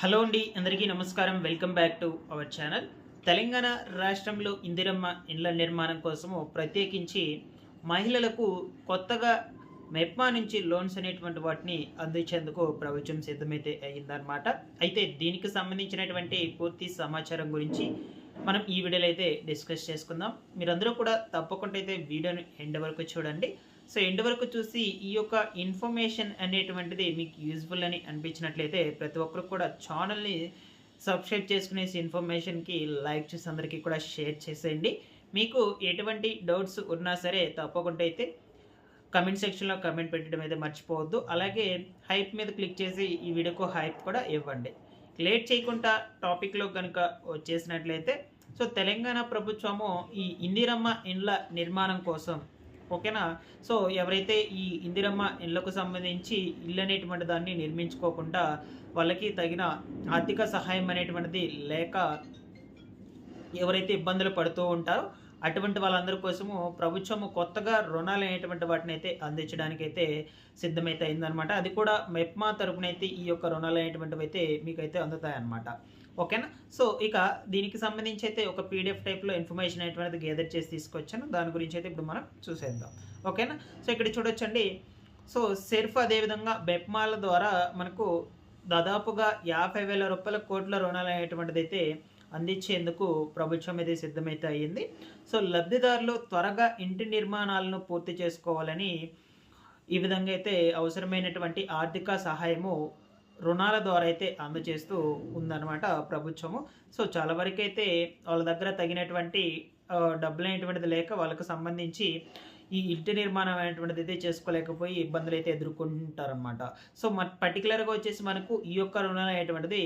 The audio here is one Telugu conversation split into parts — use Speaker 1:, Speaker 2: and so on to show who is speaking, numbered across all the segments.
Speaker 1: హలో అండి అందరికీ నమస్కారం. Welcome back to our channel. Telangana రాష్ట్రంలో ఇందిరమ్మ ఇండ్ల నిర్మాణం కోసము ప్రత్యేకించి మహిళలకు కొత్తగా మెప్మా నుంచి లోన్స్ అనేటువంటి వాటిని అందించేందుకు ప్రభుత్వం సిద్ధమైతే అయ్యిందనమాట అయితే దీనికి సంబంధించినటువంటి పూర్తి సమాచారం గురించి మనం ఈ వీడియోలో అయితే డిస్కస్ చేసుకుందాం. మీరందరూ కూడా తప్పకుండా అయితే వీడియోని ఎండ్ వరకు చూడండి. సో ఎండ్ వరకు చూసి ఈ యొక్క ఇన్ఫర్మేషన్ అనేటువంటిది మీకు యూజ్ఫుల్ అని అనిపించినట్లయితే ప్రతి ఒక్కరు కూడా ఛానల్ని సబ్స్క్రైబ్ చేసుకునేసి ఇన్ఫర్మేషన్కి లైక్ చేసి అందరికీ కూడా షేర్ చేసేయండి. మీకు ఎటువంటి డౌట్స్ ఉన్నా సరే తప్పకుండా అయితే కమెంట్ సెక్షన్లో కమెంట్ పెట్టడం అయితే మర్చిపోవద్దు. అలాగే హైప్ మీద క్లిక్ చేసి ఈ వీడియోకు హైప్ కూడా ఇవ్వండి. లేట్ చేయకుండా టాపిక్లో కనుక వచ్చేసినట్లయితే సో తెలంగాణ ప్రభుత్వము ఈ ఇందిరమ్మ ఇండ్ల నిర్మాణం కోసం ఓకేనా? సో ఎవరైతే ఈ ఇందిరమ్మ ఇళ్ళకు సంబంధించి ఇల్లు అనేటువంటి దాన్ని నిర్మించుకోకుండా వాళ్ళకి తగిన ఆర్థిక సహాయం అనేటువంటిది లేక ఎవరైతే ఇబ్బందులు పడుతూ ఉంటారో అటువంటి వాళ్ళందరి కోసము ప్రభుత్వము కొత్తగా రుణాలు అనేటువంటి వాటిని అయితే అందించడానికి అయితే సిద్ధమైతే అయిందనమాట అది కూడా మెప్మా తరపున అయితే ఈ యొక్క రుణాలు అనేటువంటివి అయితే మీకైతే అందుతాయన్నమాట. ఓకేనా? సో ఇక దీనికి సంబంధించి అయితే ఒక పీడిఎఫ్ టైప్లో ఇన్ఫర్మేషన్ అనేటువంటిది గ్యాదర్ చేసి తీసుకొచ్చాను. దాని గురించి అయితే ఇప్పుడు మనం చూసేద్దాం. ఓకేనా? సో ఇక్కడ చూడొచ్చండి. సో సెర్ఫ్ అదేవిధంగా బెప్మాల ద్వారా మనకు దాదాపుగా యాభై వేల రూపాయల కోట్ల రుణాలు అనేటువంటిది అయితే అందించేందుకు ప్రభుత్వం అయితే సిద్ధమైతే అయ్యింది. సో లబ్ధిదారులు త్వరగా ఇంటి నిర్మాణాలను పూర్తి చేసుకోవాలని ఈ విధంగా అయితే అవసరమైనటువంటి ఆర్థిక సహాయము రుణాల ద్వారా అయితే అందజేస్తూ ఉందన్నమాట ప్రభుత్వము. సో చాలా వరకు అయితే వాళ్ళ దగ్గర తగినటువంటి డబ్బులైనటువంటిది డబ్బులు అనేటువంటిది లేక వాళ్ళకు సంబంధించి ఈ ఇంటి నిర్మాణం అనేటువంటిది అయితే చేసుకోలేకపోయి ఇబ్బందులు అయితే ఎదుర్కొంటారనమాట సో మన పర్టికులర్గా వచ్చేసి మనకు ఈ యొక్క రుణాలు అనేటువంటిది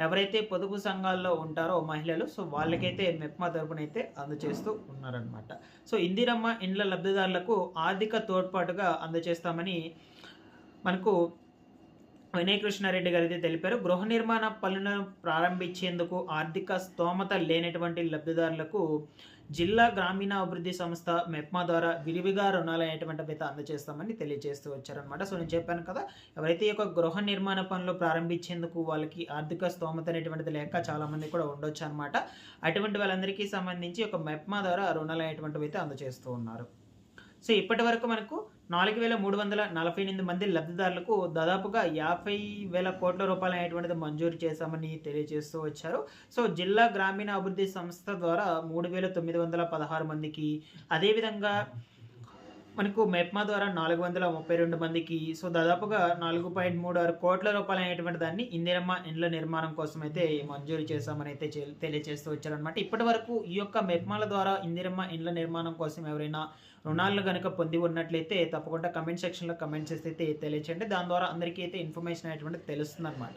Speaker 1: ఎవరైతే పొదుపు సంఘాల్లో ఉంటారో మహిళలు సో వాళ్ళకైతే మెప్మా తరపున అయితే అందజేస్తూ ఉన్నారనమాట సో ఇందిరమ్మ ఇండ్ల లబ్ధిదారులకు ఆర్థిక తోడ్పాటుగా అందజేస్తామని మనకు వినయకృష్ణారెడ్డి గారు అయితే తెలిపారు గృహ నిర్మాణ పనులను ప్రారంభించేందుకు ఆర్థిక స్తోమత లేనటువంటి లబ్ధిదారులకు జిల్లా గ్రామీణాభివృద్ధి సంస్థ మెప్మా ద్వారా విరివిగా రుణాలు అనేటువంటి అయితే అందజేస్తామని తెలియజేస్తూ వచ్చారనమాట సో నేను చెప్పాను కదా ఎవరైతే ఈ యొక్క గృహ నిర్మాణ పనులు ప్రారంభించేందుకు వాళ్ళకి ఆర్థిక స్తోమత అనేటువంటిది లేక చాలామంది కూడా ఉండొచ్చు అనమాట అటువంటి వాళ్ళందరికీ సంబంధించి ఒక మెప్మా ద్వారా రుణాలు అనేటువంటివి అయితే అందజేస్తూ ఉన్నారు. సో ఇప్పటి వరకు మనకు నాలుగు వేల మూడు వందల నలభై ఎనిమిది మంది లబ్ధిదారులకు దాదాపుగా యాభై వేల కోట్ల రూపాయలు అనేటువంటిది మంజూరు చేశామని తెలియజేస్తూ వచ్చారు. సో జిల్లా గ్రామీణ అభివృద్ధి సంస్థ ద్వారా మూడు వేల తొమ్మిది వందల పదహారు మందికి అదేవిధంగా మనకు మెప్మా ద్వారా నాలుగు వందల ముప్పై రెండు మందికి సో దాదాపుగా నాలుగు పాయింట్ మూడు ఆరు కోట్ల రూపాయలు అనేటువంటి దాన్ని ఇందిరమ్మ ఇండ్ల నిర్మాణం కోసం అయితే మంజూరు చేశామని అయితే చె- తెలియజేస్తూ వచ్చారనమాట ఇప్పటి వరకు ఈ యొక్క మెప్మాల ద్వారా ఇందిరమ్మ ఇండ్ల నిర్మాణం కోసం ఎవరైనా రుణాలను కనుక పొంది ఉన్నట్లయితే తప్పకుండా కమెంట్ సెక్షన్లో కమెంట్ చేస్తే అయితే తెలియచేయండి. దాని ద్వారా అందరికీ అయితే ఇన్ఫర్మేషన్ అనేటువంటి తెలుస్తుంది అనమాట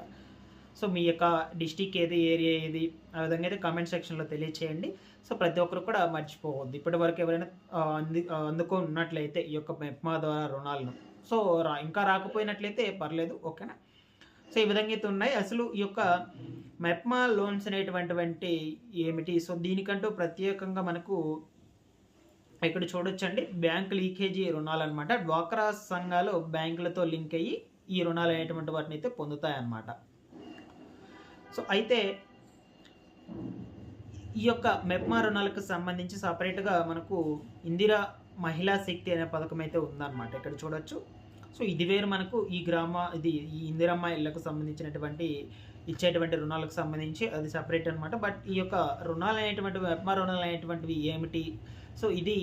Speaker 1: సో మీ యొక్క డిస్టిక్ ఏది ఏరియా ఏది ఆ విధంగా అయితే కామెంట్ సెక్షన్లో తెలియచేయండి. సో ప్రతి ఒక్కరు కూడా మర్చిపోవద్దు. ఇప్పటి వరకు ఎవరైనా అంది అందుకున్నట్లయితే ఈ యొక్క మెప్మా ద్వారా రుణాలను. సో రా ఇంకా రాకపోయినట్లయితే పర్లేదు ఓకేనా? సో ఈ విధంగా అయితే ఉన్నాయి. అసలు ఈ యొక్క మెప్మా లోన్స్ అనేటువంటి ఏమిటి? సో దీనికంటూ ప్రత్యేకంగా మనకు ఇక్కడ చూడొచ్చండి. బ్యాంక్ లీకేజీ రుణాలు అనమాట డ్వాక్రా సంఘాలు బ్యాంకులతో లింక్ అయ్యి ఈ రుణాలు అనేటువంటి వాటిని అయితే పొందుతాయన్నమాట. సో అయితే ఈ యొక్క మెప్మా రుణాలకు సంబంధించి సపరేట్గా మనకు ఇందిరా మహిళా శక్తి అనే పథకం అయితే ఉందన్నమాట. ఇక్కడ చూడొచ్చు. సో ఇది వేరు మనకు ఈ గ్రామ ఇది ఈ ఇందిరమ్మ ఇళ్ళకు సంబంధించినటువంటి ఇచ్చేటువంటి రుణాలకు సంబంధించి అది సపరేట్ అనమాట బట్ ఈ యొక్క రుణాలు అనేటువంటివి మెప్మా రుణాలు అనేటువంటివి ఏమిటి? సో ఇది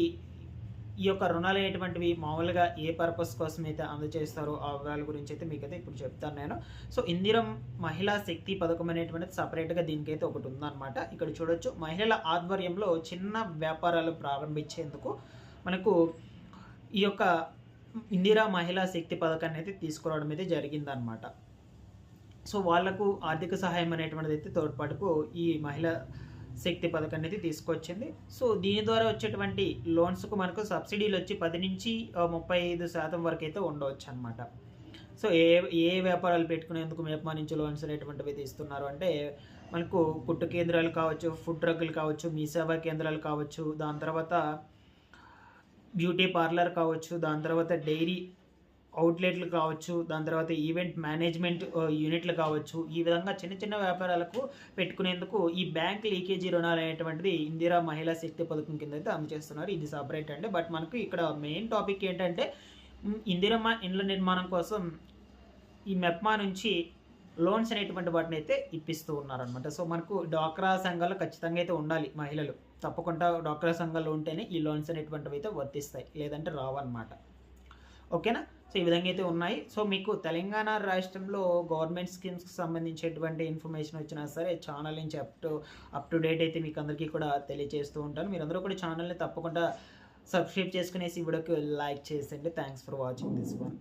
Speaker 1: ఈ యొక్క రుణాలు అనేటువంటివి మామూలుగా ఏ పర్పస్ కోసం అయితే అందజేస్తారో ఆ వివరాల గురించి అయితే మీకైతే ఇప్పుడు చెప్తాను నేను. సో ఇందిరం మహిళా శక్తి పథకం అనేటువంటిది సపరేట్గా దీనికైతే ఒకటి ఉందన్నమాట. ఇక్కడ చూడొచ్చు మహిళల ఆధ్వర్యంలో చిన్న వ్యాపారాలు ప్రారంభించేందుకు మనకు ఈ యొక్క ఇందిరా మహిళా శక్తి పథకాన్ని అయితే తీసుకురావడం అయితే జరిగిందనమాట సో వాళ్ళకు ఆర్థిక సహాయం అనేటువంటిది అయితే తోడ్పాటుకు ఈ మహిళా శక్తి పథకం అనేది తీసుకొచ్చింది. సో దీని ద్వారా వచ్చేటువంటి లోన్స్కు మనకు సబ్సిడీలు వచ్చి పది నుంచి ముప్పై ఐదు శాతం వరకు అయితే ఉండవచ్చు అనమాట సో ఏ ఏ వ్యాపారాలు పెట్టుకునేందుకు మేపమా నుంచి లోన్స్ అనేటువంటివి తీస్తున్నారు అంటే మనకు కుట్టు కేంద్రాలు కావచ్చు ఫుడ్ ట్రక్కులు కావచ్చు మీ సేవా కేంద్రాలు కావచ్చు దాని తర్వాత బ్యూటీ పార్లర్ కావచ్చు దాని తర్వాత డైరీ అవుట్లెట్లు కావచ్చు దాని తర్వాత ఈవెంట్ మేనేజ్మెంట్ యూనిట్లు కావచ్చు ఈ విధంగా చిన్న చిన్న వ్యాపారాలకు పెట్టుకునేందుకు ఈ బ్యాంక్ లీకేజీ రుణాలు అనేటువంటిది ఇందిరా మహిళా శక్తి పథకం కింద అయితే అందజేస్తున్నారు. ఇది సపరేట్ అండి. బట్ మనకు ఇక్కడ మెయిన్ టాపిక్ ఏంటంటే ఇందిరమ్మ ఇండ్ల నిర్మాణం కోసం ఈ మెప్మా నుంచి లోన్స్ అనేటువంటి వాటిని అయితే ఇప్పిస్తూ ఉన్నారనమాట సో మనకు డ్వాక్రా సంఘాలు ఖచ్చితంగా అయితే ఉండాలి మహిళలు. తప్పకుండా డ్వాక్రా సంఘాలు ఉంటేనే ఈ లోన్స్ అనేటువంటివి అయితే వర్తిస్తాయి. లేదంటే రావన్నమాట. ఓకేనా? సో ఈ విధంగా అయితే ఉన్నాయి. సో మీకు తెలంగాణ రాష్ట్రంలో గవర్నమెంట్ స్కీమ్స్కి సంబంధించేటువంటి ఇన్ఫర్మేషన్ వచ్చినా సరే ఛానల్ నుంచి up to up to date అయితే మీకు అందరికీ కూడా తెలియజేస్తూ ఉంటాను. మీరందరూ కూడా ఛానల్ని తప్పకుండా సబ్స్క్రైబ్ చేసుకునేసి ఈ వీడియోకి లైక్ చేసేయండి. Thanks for watching this one.